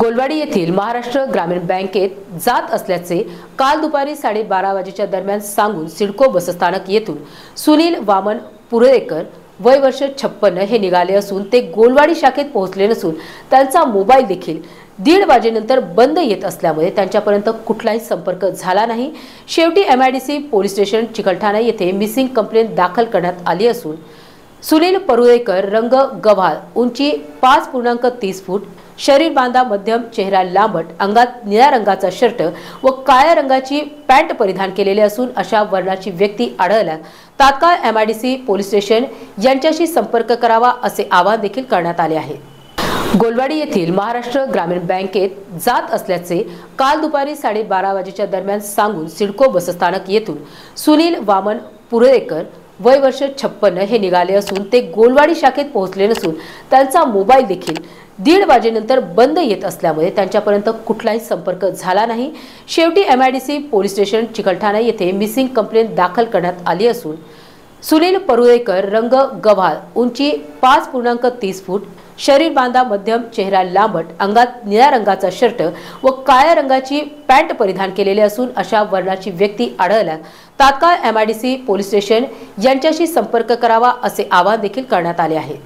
गोलवाडी येथील महाराष्ट्र ग्रामीण बँकेत जात असल्याचे काल दुपारी साडेबारा वाजेच्या दरम्यान सांगून सिडको बसस्थानक येथून सुनील वामन पुरेकर वय वर्ष छप्पन्न हे निघाले असून ते गोलवाडी शाखेत पोहोचले नसून त्यांचा मोबाईल देखील दीड वाजेनंतर बंद येत असल्यामुळे त्यांच्यापर्यंत कुठलाही संपर्क झाला नाही. शेवटी M I D C police station Chikalthana येथे मिसिंग कंप्लेंट दाखल करण्यात आली असून सुनील परुळेकर रंग गव्हाळ उंची पाच पूर्णांक तीस फूट शरीर बांधा मध्यम चेहरा लांबट अंगात निळ्या रंगाचा शर्ट व काळ्या रंगाची पॅन्ट परिधान केलेली असून अशा वर्णाची व्यक्ती आढळल्यास तात्काळ एमआयडीसी पोलीस स्टेशन यांच्याशी संपर्क करावा असे आवाहन देखील करण्यात आले आहे. गोलवाडी येथील महाराष्ट्र ग्रामीण बँकेत जात असल्याचे काल दुपारी साडेबारा वाजेच्या दरम्यान सांगून सिडको बसस्थानक येथून सुनील वामन पुरळेकर वय वर्ष छप्पन्न हे निघाले असून ते गोलवाडी शाखेत पोहोचले नसून त्यांचा मोबाईल देखील दीड वाजेनंतर बंद येत असल्यामुळे त्यांच्यापर्यंत कुठलाही संपर्क झाला नाही. शेवटी M I D C police station Chikalthana येथे मिसिंग कंप्लेंट दाखल करण्यात आली असून सुनील परुळेकर रंग गव्हाळ उंची पाच पूर्णांक तीस फूट शरीर बांधा मध्यम चेहरा लांबट अंगात निळ्या रंगाचा शर्ट व काळ्या रंगाची पॅन्ट परिधान केलेली असून अशा वर्णाची व्यक्ती आढळल्यास तात्काळ एमआयडीसी पोलीस स्टेशन यांच्याशी संपर्क करावा असे आवाहन देखील करण्यात आले आहे.